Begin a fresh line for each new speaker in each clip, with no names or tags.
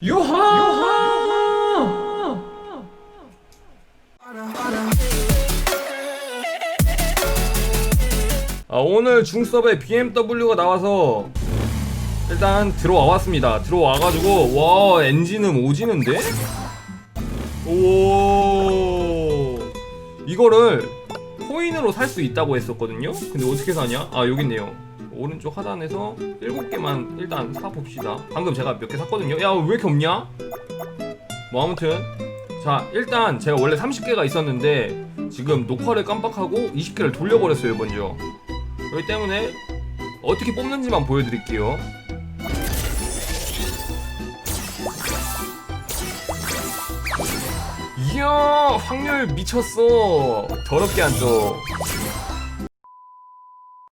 요하! 아, 오늘 중섭에 BMW가 나와서 일단 들어와 왔습니다. 들어와 가지고 와 엔진은 오지는데? 오 이거를 코인으로 살 수 있다고 했었거든요. 근데 어떻게 사냐? 아 여기 있네요. 오른쪽 하단에서 7개만 일단 사봅시다. 방금 제가 몇 개 샀거든요. 야 왜 이렇게 없냐? 뭐 아무튼 자 일단 제가 원래 30개가 있었는데 지금 녹화를 깜빡하고 20개를 돌려버렸어요 먼저 그렇기 때문에 어떻게 뽑는지만 보여드릴게요 이야 확률 미쳤어 더럽게 안떠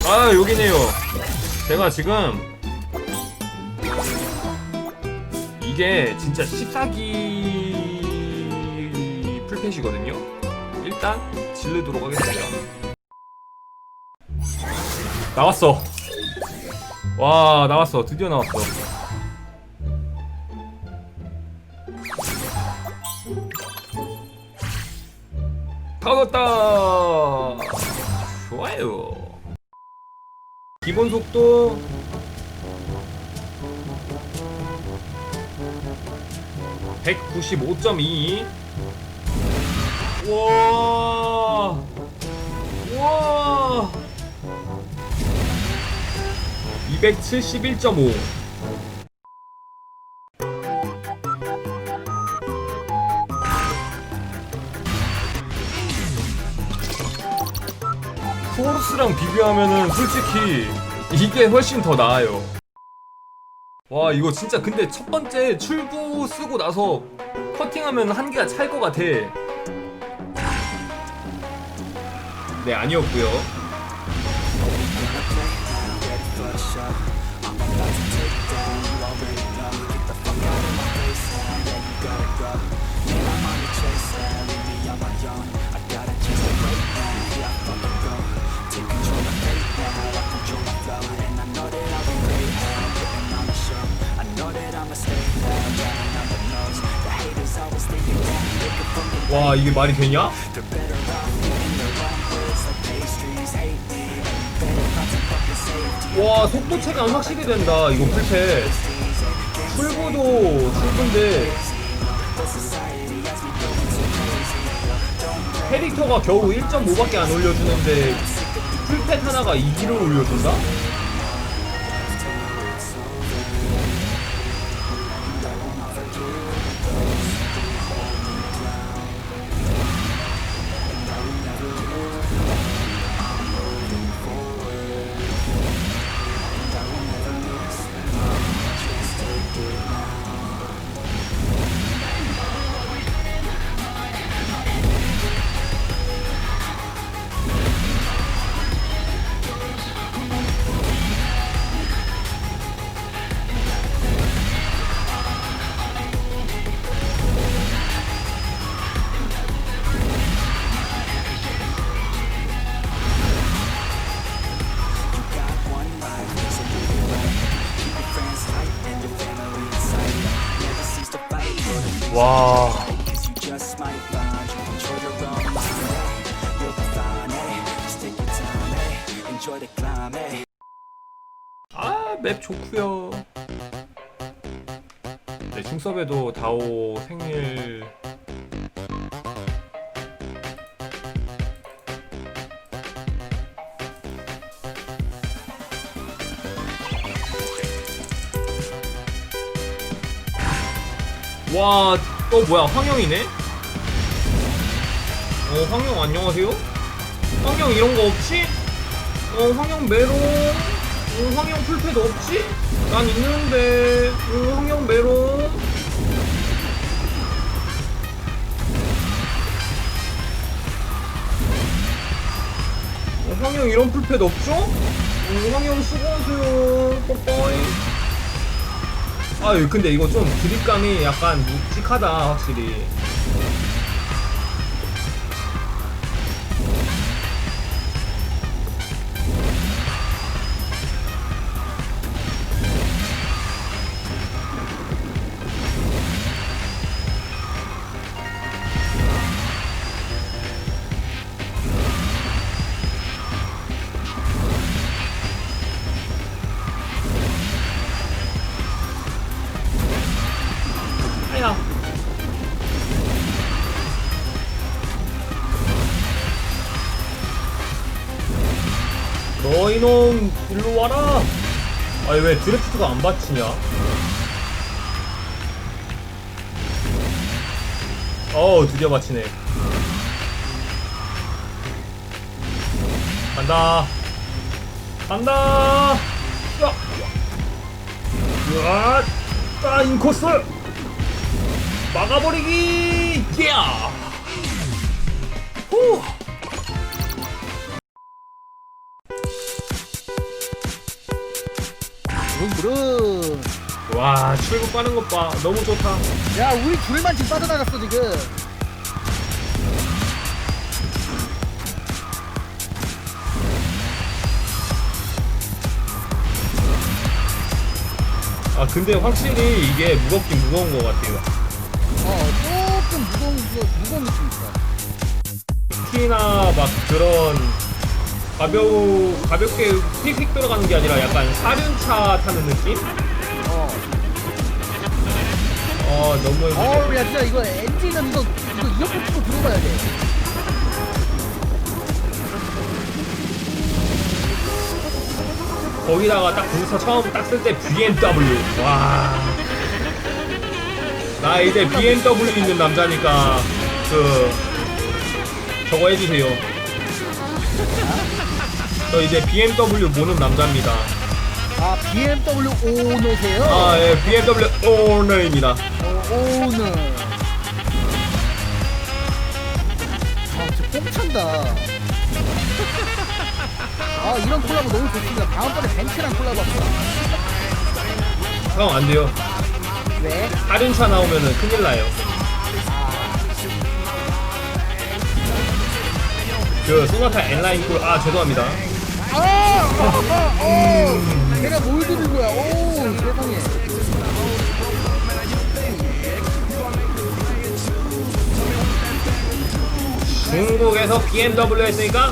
아 여기네요. 제가 지금 이게 진짜 14기 풀펫이거든요. 일단 질르도록 하겠습니다 나왔어. 와 나왔어. 드디어 나왔어. 다 넣었다! 좋아요 기본 속도. 195.2 와, 와, 271.5. 소르스랑 비교하면은 솔직히 이게 훨씬 더 나아요. 와 이거 진짜 근데 첫 번째 출구 쓰고 나서 커팅하면 한 개가 찰 것 같아. 네 아니었고요. 와 이게 말이 되냐? 와 속도 체감 확실히 된다 이거 풀패 출구도 출구인데 캐릭터가 겨우 1.5밖에 안 올려주는데 풀펫 하나가 2기를 올려준다? 맵 좋구요. 네, 중섭에도 다오 생일 와, 또 뭐야? 황영이네? 어, 황영 안녕하세요? 황영 이런 거 없지? 어, 황영 메로. 어, 황영 풀패도 없지? 난 있는데. 어, 황영 메로. 어, 황영 이런 풀패도 없죠? 어, 황영 수고하세요. 빠빠이. 아, 근데 이거 좀 드립감이 약간 묵직하다, 확실히. 너 이놈 일로 와라. 아니 왜 드래프트가 안 받치냐? 어우 드디어 받치네. 간다. 간다. 야 으아 아 인코스 막아버리기! 야! 후
부릉부릉
와 출구 빠는 것 봐. 너무 좋다.
야 우리 둘만 지금 빠져나갔어 지금.
아 근데 확실히 이게 무겁긴 무거운 것 같아요.
어 조금 무거운 무거- 무거운 느낌 있어
특히나 막 그런 가벼우 가볍게 휙휙 들어가는 게 아니라 약간 사륜차 타는 느낌?
어.
어 너무
어우 야 진짜 이거 엔진은 이거 이거 이어폰 끼고 들어가야 돼
거기다가 딱 부서 처음 딱 쓸 때 BMW 와. 나 이제 BMW 있는 남자니까 그 저거 해주세요. 저 이제 BMW 모는 남자입니다.
아 BMW 오너세요?
아, 예, BMW 오너입니다.
어, 오너 아 진짜 뽕 찬다 아 이런 콜라보 너무 좋습니다 다음번에 벤츠랑 콜라보 합시다
형, 안 돼요.
왜?
할인차 나오면은 큰일 나요. 그, 소나타 N라인 쿨, 아, 죄송합니다.
아! 아! 아! 어! 내가 뭘 들은 거야 오 세상에
중국에서 BMW 했으니까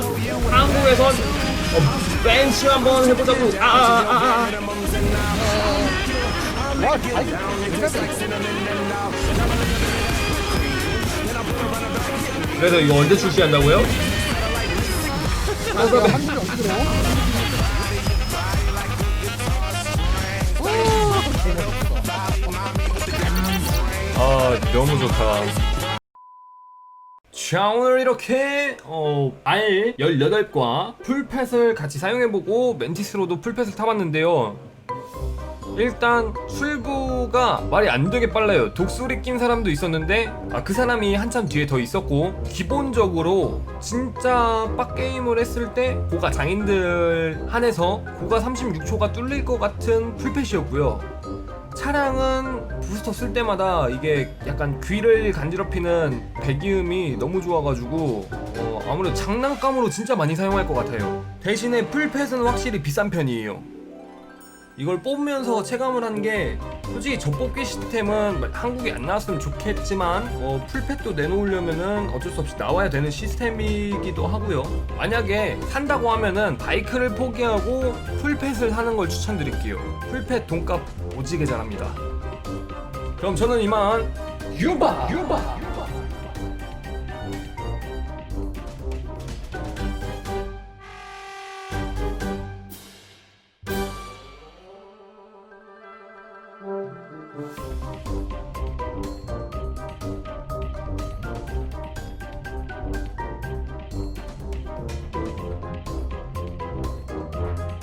한국에선 어, 벤츠 한번 해보자고. 아, 아, 아, 아, 아.
와
그래서 이거 언제 출시한다고요?
아, 야, 한국에 어떻게 들어?
아 너무 좋다. 자 오늘 이렇게 어, 알 18과 풀펫을 같이 사용해보고 멘티스로도 풀펫을 타봤는데요 일단 출구가 말이 안 되게 빨라요 독수리 낀 사람도 있었는데 아, 그 사람이 한참 뒤에 더 있었고 기본적으로 진짜 빡게임을 했을 때 고가 장인들 한해서 고가 36초가 뚫릴 것 같은 풀펫이었고요 차량은 부스터 쓸 때마다 이게 약간 귀를 간지럽히는 배기음이 너무 좋아가지고 어, 아무래도 장난감으로 진짜 많이 사용할 것 같아요. 대신에 풀펫은 확실히 비싼 편이에요. 이걸 뽑으면서 체감을 한 게 솔직히 젖뽑기 시스템은 한국에 안 나왔으면 좋겠지만 어, 풀펫도 내놓으려면은 어쩔 수 없이 나와야 되는 시스템이기도 하고요. 만약에 산다고 하면은 바이크를 포기하고 풀펫을 사는 걸 추천드릴게요. 풀펫 돈값 오지게 잘합니다. 그럼 저는 이만 유바 유바